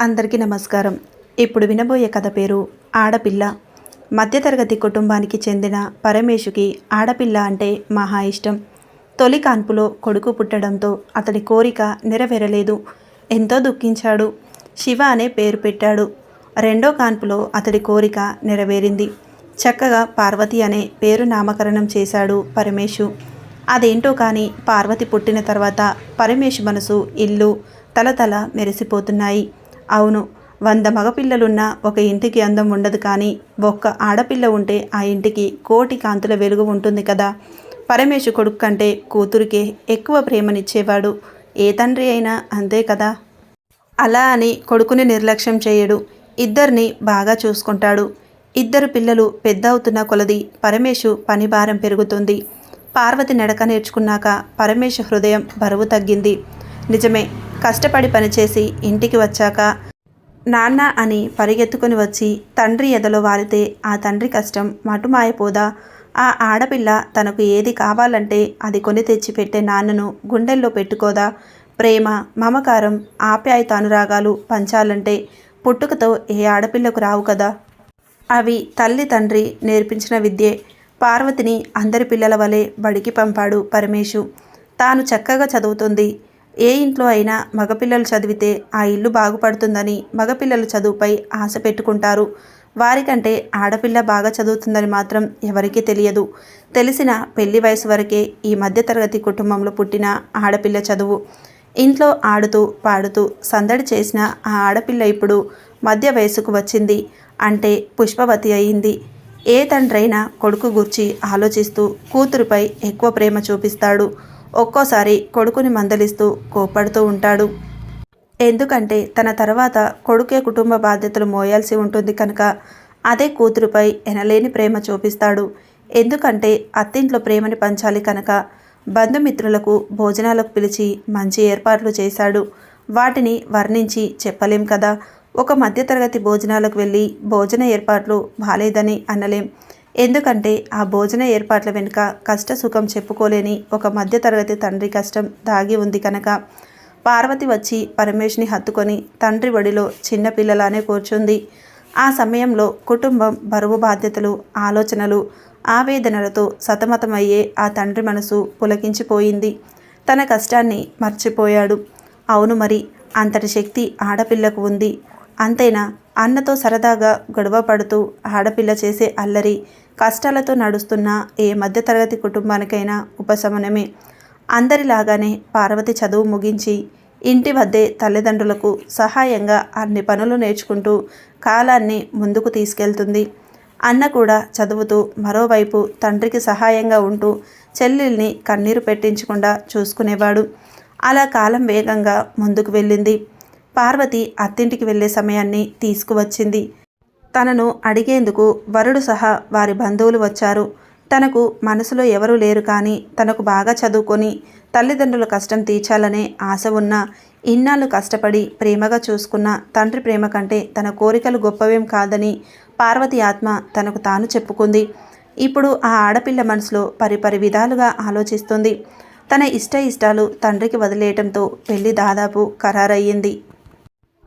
అందరికీ నమస్కారం. ఇప్పుడు వినబోయే కథ పేరు ఆడపిల్ల. మధ్యతరగతి కుటుంబానికి చెందిన పరమేశుకి ఆడపిల్ల అంటే మహా ఇష్టం. తొలి కాన్పులో కొడుకు పుట్టడంతో అతడి కోరిక నెరవేరలేదు. ఎంతో దుఃఖించాడు. శివ అనే పేరు పెట్టాడు. రెండో కాన్పులో అతడి కోరిక నెరవేరింది. చక్కగా పార్వతి అనే పేరు నామకరణం చేశాడు పరమేశు. అదేంటో కానీ పార్వతి పుట్టిన తర్వాత పరమేశు మనసు ఇల్లు తలతల మెరిసిపోతున్నాయి. అవును వంద మగపిల్లలున్న ఒక ఇంటికి అందం ఉండదు కానీ ఒక్క ఆడపిల్ల ఉంటే ఆ ఇంటికి కోటి కాంతుల వెలుగు ఉంటుంది కదా. పరమేశు కొడుకు కంటే కూతురికే ఎక్కువ ప్రేమనిచ్చేవాడు ఏ తండ్రి అయినా అంతే కదా. అలా అని కొడుకుని నిర్లక్ష్యం చేయడు. ఇద్దరిని బాగా చూసుకుంటాడు. ఇద్దరు పిల్లలు పెద్ద అవుతున్న కొలది పరమేశు పని భారం పెరుగుతుంది. పార్వతి నడక నేర్చుకున్నాక పరమేశు హృదయం బరువు తగ్గింది. నిజమే కష్టపడి పనిచేసి ఇంటికి వచ్చాక నాన్న అని పరిగెత్తుకుని వచ్చి తండ్రి ఎదలో వాలితే ఆ తండ్రి కష్టం మటుమాయపోదా ఆ ఆడపిల్ల తనకు ఏది కావాలంటే అది కొని తెచ్చి పెట్టే నాన్నను గుండెల్లో పెట్టుకోదా? ప్రేమ మమకారం ఆప్యాయత అనురాగాలు పంచాలంటే పుట్టుకతో ఏ ఆడపిల్లకు రావు కదా? అవి తల్లి తండ్రి నేర్పించిన విద్యే. పార్వతిని అందరి పిల్లల వలె బడికి పంపాడు పరమేశు. తాను చక్కగా చదువుతుంది. ఏ ఇంట్లో అయినా మగపిల్లలు చదివితే ఆ ఇల్లు బాగుపడుతుందని మగపిల్లలు చదువుపై ఆశ పెట్టుకుంటారు. వారికంటే ఆడపిల్ల బాగా చదువుతుందని మాత్రం ఎవరికీ తెలియదు. తెలిసిన పెళ్ళి వయసు వరకే ఈ మధ్యతరగతి కుటుంబంలో పుట్టిన ఆడపిల్ల చదువు. ఇంట్లో ఆడుతూ పాడుతూ సందడి చేసిన ఆ ఆడపిల్ల ఇప్పుడు మధ్య వయసుకు వచ్చింది. అంటే పుష్పవతి అయింది. ఏ తండ్రైనా కొడుకు గుర్చి ఆలోచిస్తూ కూతురుపై ఎక్కువ ప్రేమ చూపిస్తాడు. ఒక్కోసారి కొడుకుని మందలిస్తూ కోపడుతూ ఉంటాడు. ఎందుకంటే తన తర్వాత కొడుకే కుటుంబ బాధ్యతలు మోయాల్సి ఉంటుంది కనుక అదే కూతురుపై ఎనలేని ప్రేమ చూపిస్తాడు. ఎందుకంటే అత్తింట్లో ప్రేమని పంచాలి కనుక బంధుమిత్రులకు భోజనాలకు పిలిచి మంచి ఏర్పాట్లు చేశాడు. వాటిని వర్ణించి చెప్పలేం కదా. ఒక మధ్యతరగతి భోజనాలకు వెళ్ళి భోజన ఏర్పాట్లు బాలేదని అనలేం. ఎందుకంటే ఆ భోజన ఏర్పాట్ల వెనుక కష్ట సుఖం చెప్పుకోలేని ఒక మధ్యతరగతి తండ్రి కష్టం దాగి ఉంది కనుక. పార్వతి వచ్చి పరమేష్ని హత్తుకొని తండ్రి ఒడిలో చిన్నపిల్లలానే కూర్చుంది. ఆ సమయంలో కుటుంబం బరువు బాధ్యతలు ఆలోచనలు ఆవేదనలతో సతమతమయ్యే ఆ తండ్రి మనసు పులకించిపోయింది. తన కష్టాన్ని మర్చిపోయాడు. అవును మరి అంతటి శక్తి ఆడపిల్లకు ఉంది. అంతేనా? అన్నతో సరదాగా గొడవ పడుతూ ఆడపిల్ల చేసే అల్లరి కష్టాలతో నడుస్తున్న ఏ మధ్యతరగతి కుటుంబానికైనా ఉపశమనమే. అందరిలాగానే పార్వతి చదువు ముగించి ఇంటి వద్దే తల్లిదండ్రులకు సహాయంగా అన్ని పనులు నేర్చుకుంటూ కాలాన్ని ముందుకు తీసుకెళ్తుంది. అన్న కూడా చదువుతూ మరోవైపు తండ్రికి సహాయంగా ఉంటూ చెల్లెల్ని కన్నీరు పెట్టించకుండా చూసుకునేవాడు. అలా కాలం వేగంగా ముందుకు వెళ్ళింది. పార్వతి అత్తింటికి వెళ్ళే సమయాన్ని తీసుకువచ్చింది. తనను అడిగేందుకు వరుడు సహా వారి బంధువులు వచ్చారు. తనకు మనసులో ఎవరూ లేరు కానీ తనకు బాగా చదువుకొని తల్లిదండ్రుల కష్టం తీర్చాలనే ఆశ ఉన్న ఇన్నాళ్ళు కష్టపడి ప్రేమగా చూసుకున్న తండ్రి ప్రేమ కంటే తన కోరికలు గొప్పవేం కాదని పార్వతి ఆత్మ తనకు తాను చెప్పుకుంది. ఇప్పుడు ఆ ఆడపిల్ల మనసులో పరిపరి విధాలుగా ఆలోచిస్తుంది. తన ఇష్ట ఇష్టాలు తండ్రికి వదిలేయటంతో పెళ్ళి దాదాపు ఖరారయ్యింది.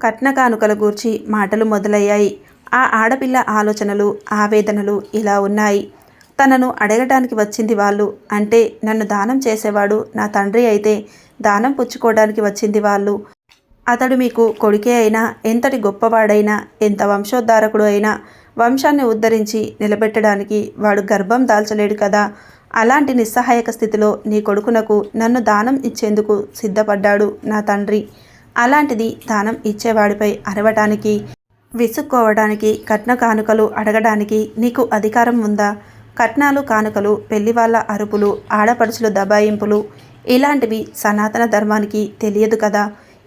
కట్న కానుకల గూర్చి మాటలు మొదలయ్యాయి. ఆ ఆడపిల్ల ఆలోచనలు ఆవేదనలు ఇలా ఉన్నాయి. తనను అడగడానికి వచ్చింది వాళ్ళు అంటే నన్ను దానం చేసేవాడు నా తండ్రి అయితే దానం పుచ్చుకోవడానికి వచ్చింది వాళ్ళు. అతడు మీకు కొడుకే అయినా ఎంతటి గొప్పవాడైనా ఎంత వంశోద్ధారకుడు అయినా వంశాన్ని ఉద్ధరించి నిలబెట్టడానికి వాడు గర్భం దాల్చలేడు కదా. అలాంటి నిస్సహాయక స్థితిలో నీ కొడుకునకు నన్ను దానం ఇచ్చేందుకు సిద్ధపడ్డాడు నా తండ్రి. అలాంటిది దానం ఇచ్చేవాడిపై అరవటానికి విసుక్కోవడానికి కట్న కానుకలు అడగడానికి నీకు అధికారం ఉందా? కట్నాలు కానుకలు పెళ్ళి వాళ్ళ అరుపులు ఆడపడుచుల దబాయింపులు ఇలాంటివి సనాతన ధర్మానికి తెలియదు కదా?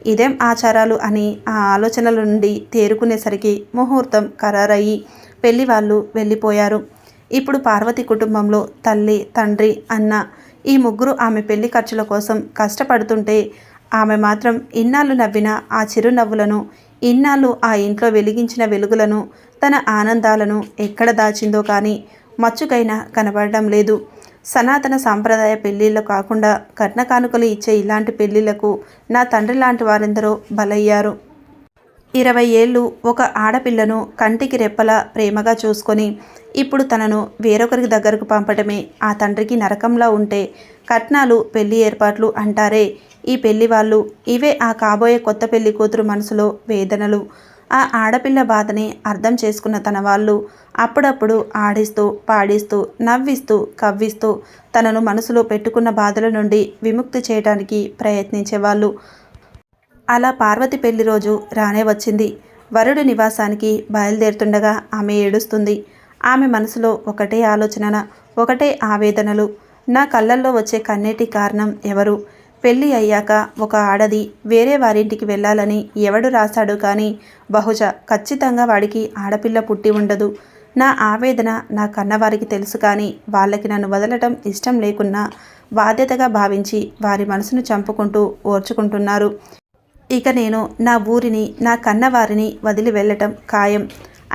ఇదేం ఆచారాలు అని ఆ ఆలోచనల నుండి తేరుకునేసరికి ముహూర్తం ఖరారయ్యి పెళ్ళి వాళ్ళు వెళ్ళిపోయారు. ఇప్పుడు పార్వతి కుటుంబంలో తల్లి తండ్రి అన్న ఈ ముగ్గురు ఆమె పెళ్ళి ఖర్చుల కోసం కష్టపడుతుంటే ఆమె మాత్రం ఇన్నాళ్ళు నవ్విన ఆ చిరునవ్వులను ఇన్నాళ్ళు ఆ ఇంట్లో వెలిగించిన వెలుగులను తన ఆనందాలను ఎక్కడ దాచిందో కానీ మచ్చుకైనా కనబడడం లేదు. సనాతన సాంప్రదాయ పెళ్ళిళ్ళు కాకుండా కట్న కానుకలు ఇచ్చే ఇలాంటి పెళ్ళిళ్ళకు నా తండ్రి లాంటి వారెందరో బలయ్యారు. ఇరవై ఏళ్ళు ఒక ఆడపిల్లను కంటికి రెప్పలా ప్రేమగా చూసుకొని ఇప్పుడు తనను వేరొకరికి దగ్గరకు పంపటమే ఆ తండ్రికి నరకంలా ఉంటే కట్నాలు పెళ్ళి ఏర్పాట్లు అంటారే. ఈ పెళ్ళి వాళ్ళు ఇవే ఆ కాబోయే కొత్త పెళ్ళి కూతురు మనసులో వేదనలు. ఆ ఆడపిల్ల బాధని అర్థం చేసుకున్న తన వాళ్ళు అప్పుడప్పుడు ఆడిస్తూ పాడిస్తూ నవ్విస్తూ కవ్విస్తూ తనను మనసులో పెట్టుకున్న బాధల నుండి విముక్తి చేయడానికి ప్రయత్నించేవాళ్ళు. అలా పార్వతి పెళ్ళి రోజు రానే వచ్చింది. వరుడి నివాసానికి బయలుదేరుతుండగా ఆమె ఏడుస్తుంది. ఆమె మనసులో ఒకటే ఆలోచన ఒకటే ఆవేదనలు. నా కళ్ళల్లో వచ్చే కన్నీటి కారణం ఎవరు? పెళ్ళి అయ్యాక ఒక ఆడది వేరే వారింటికి వెళ్ళాలని ఎవడు రాశాడు కానీ బహుశా ఖచ్చితంగా వాడికి ఆడపిల్ల పుట్టి ఉండదు. నా ఆవేదన నా కన్నవారికి తెలుసు కానీ వాళ్ళకి నన్ను వదలటం ఇష్టం లేకున్నా బాధ్యతగా భావించి వారి మనసును చంపుకుంటూ ఓర్చుకుంటున్నారు. ఇక నేను నా ఊరిని నా కన్నవారిని వదిలి వెళ్ళటం ఖాయం.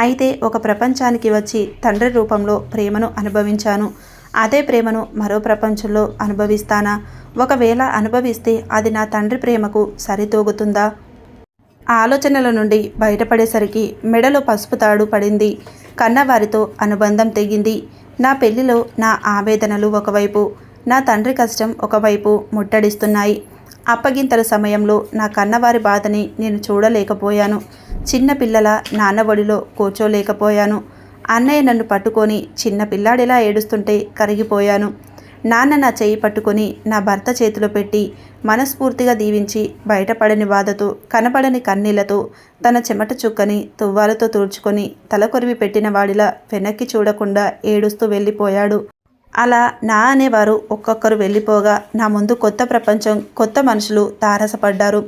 అయితే ఒక ప్రపంచానికి వచ్చి తండ్రి రూపంలో ప్రేమను అనుభవించాను. అదే ప్రేమను మరో ప్రపంచంలో అనుభవిస్తానా? ఒకవేళ అనుభవిస్తే అది నా తండ్రి ప్రేమకు సరితూగుతుందా? ఆలోచనల నుండి బయటపడేసరికి మెడలో పసుపు తాడు పడింది. కన్నవారితో అనుబంధం తెగింది. నా పెళ్ళిలో నా ఆవేదనలు ఒకవైపు నా తండ్రి కష్టం ఒకవైపు ముట్టడిస్తున్నాయి. అప్పగింతల సమయంలో నా కన్నవారి బాధని నేను చూడలేకపోయాను. చిన్నపిల్లల నాన్నబడిలో నాన్న ఒడిలో కూర్చోలేకపోయాను. అన్నయ్య నన్ను పట్టుకొని చిన్న పిల్లాడిలా ఏడుస్తుంటే కరిగిపోయాను. నాన్న నా చేయి పట్టుకొని నా భర్త చేతిలో పెట్టి మనస్ఫూర్తిగా దీవించి బయటపడని బాధతో కనపడని కన్నీళ్ళతో తన చెమట చుక్కని తువ్వాలతో తుడుచుకొని తలకొరివి పెట్టిన వాడిలా వెనక్కి చూడకుండా ఏడుస్తూ వెళ్ళిపోయాడు. అలా నా అనేవారు ఒక్కొక్కరు వెళ్ళిపోగా నా ముందు కొత్త ప్రపంచం కొత్త మనుషులు తారసపడ్డారు.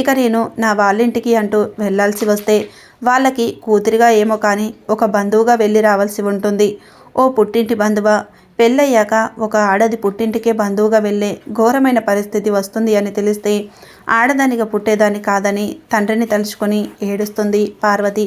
ఇక నేను నా వాళ్ళింటికి అంటూ వెళ్ళాల్సి వస్తే వాళ్ళకి కూతురిగా ఏమో కానీ ఒక బంధువుగా వెళ్ళి రావాల్సి ఉంటుంది. ఓ పుట్టింటి బంధువ పెళ్ళయ్యాక ఒక ఆడది పుట్టింటికే బంధువుగా వెళ్ళే ఘోరమైన పరిస్థితి వస్తుంది అని తెలిస్తే ఆడదానిగా పుట్టేదాన్ని కాదని తండ్రిని తలుచుకొని ఏడుస్తుంది పార్వతి.